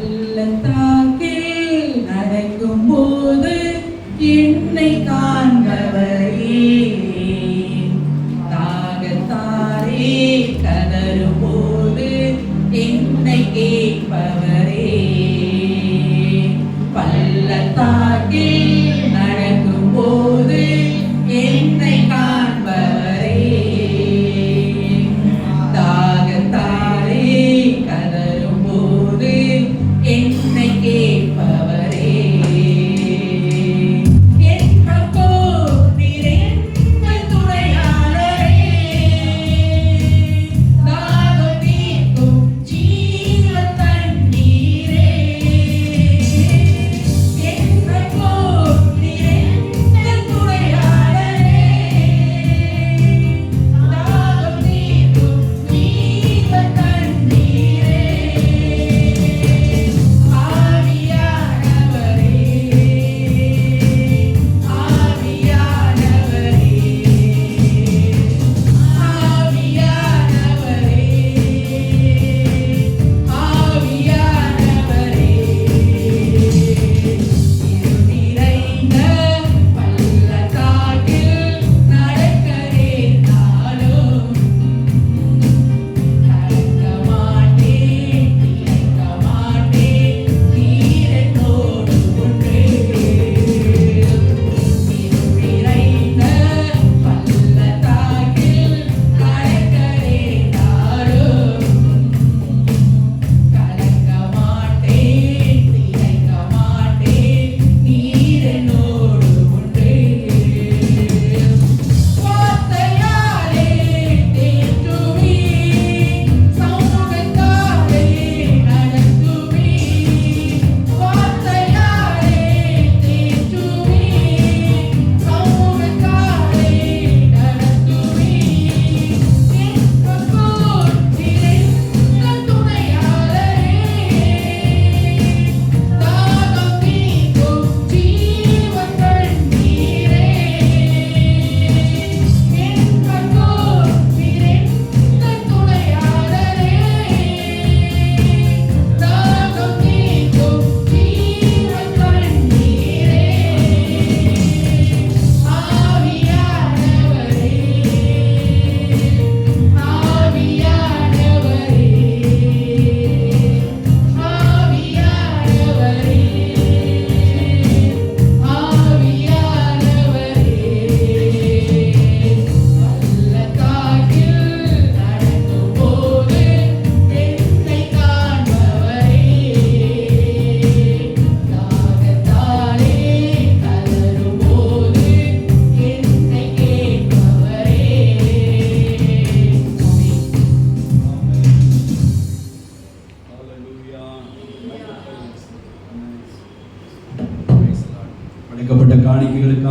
பள்ளத்தாக்கில் நடக்கும் போது என்னை காண்பவரே.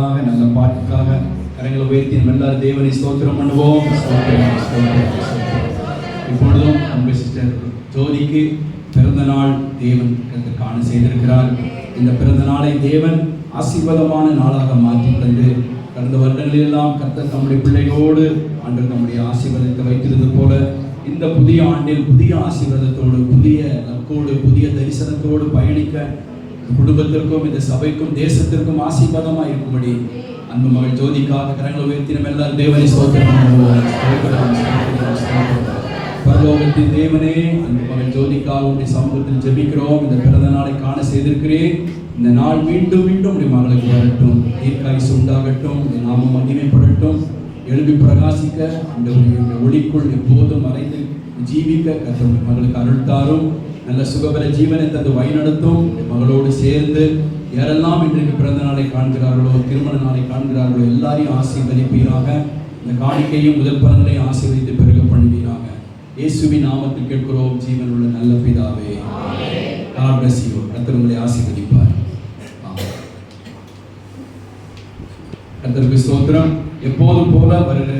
காணிக்கைகளுக்காக நல்ல பாட்டுக்காக கரங்களை உயர்த்தி எல்லாரும் தேவனை ஸ்தோத்திரம் பண்ணுவோம். இப்பொழுதும் அன்பு சிஸ்டர் ஜோதிக்கு பிறந்த நாள் தேவன் காண செய்திருக்கிறார். இந்த பிறந்த நாளை தேவன் ஆசீர்வாதமான நாளாக மாற்றி தந்து கடந்த வருடங்களிலெல்லாம் கர்த்தர் தம்முடைய பிள்ளையோடு ஆண்டு நம்முடைய ஆசீர்வாதத்தை வைத்திருந்தது போல இந்த புதிய ஆண்டில் புதிய ஆசீர்வாதத்தோடு புதிய நக்கோடு புதிய தரிசனத்தோடு பயணிக்க குடும்பத்திற்கும் இந்த சபைக்கும் தேசத்திற்கும் ஆசீர்வாதமாக இருக்கும்படி அன்பு மகள் ஜோதிக்காக கரங்களை உயர்த்தி நம்ம எல்லாரும் தேவனை சோதனை பரலோகத்தின் தேவனே அன்பு மகள் ஜோதிக்காக உடைய சமூகத்தில் ஜெபிக்கிறோம். இந்த பிறந்த நாளை காண செய்திருக்கிறேன். இந்த நாள் மீண்டும் மீண்டும் உடைய மகளுக்கு வரட்டும். தீர்க்காயுசு உண்டாகட்டும். நாம மகிமைப்படட்டும். எழுப்பி பிரகாசிக்க அந்த ஒளிக்குள் எப்போதும் மறைந்து ஜீவிக்க கத்தருடைய மகளுக்கு அருள்தாரும் நல்ல சுகபல ஜீவனை தந்து வழிநடத்தும். மகளோடு சேர்ந்து யாரெல்லாம் இன்றைக்கு பிறந்த நாளை காண்கிறார்களோ திருமண நாளை காண்கிறார்களோ எல்லாரையும் ஆசீர்வதிப்பீராக. இந்த காணிக்கையும் முதல் பலன்களையும் ஆசீர்வதித்து பெருக பண்ணுவீராக. இயேசுவின் நாமத்தில் கேட்கிறோம் ஜீவன் உள்ள நல்ல பிதாவே. God bless உங்களை ஆசீர்வதிப்பார். கத்தருக்கு ஸ்தோத்திரம். எப்போதும் போல வருகிற